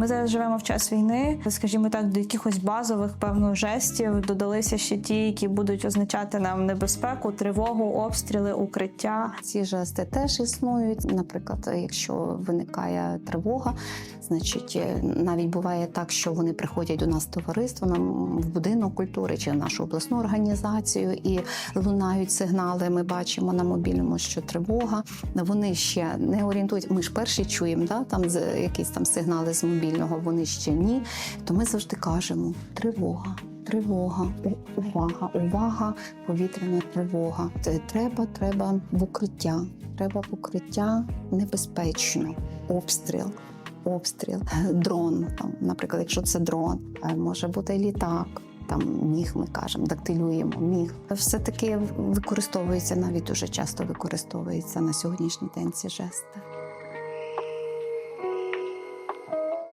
Ми зараз живемо в час війни. Скажімо так, до якихось базових певно жестів додалися ще ті, які будуть означати нам небезпеку, тривогу, обстріли, укриття. Ці жести теж існують. Наприклад, якщо виникає тривога, значить е, навіть буває так, що вони приходять до нас товариство нам в будинок культури чи в нашу обласну організацію і лунають сигнали. Ми бачимо на мобільному, що тривога. Вони ще не орієнтують. Ми ж перші чуємо, да там якісь там сигнали з мобільного. Вони ще ні. То ми завжди кажемо тривога. Тривога, увага, увага, повітряна тривога. Треба, треба в укриття. Треба в укриття небезпечно. Обстріл, обстріл, дрон. Там, наприклад, якщо це дрон, е, може бути літак. Там міг, ми кажемо, дактилюємо міг. Все таки використовується навіть дуже часто використовується на сьогоднішній день ці жести.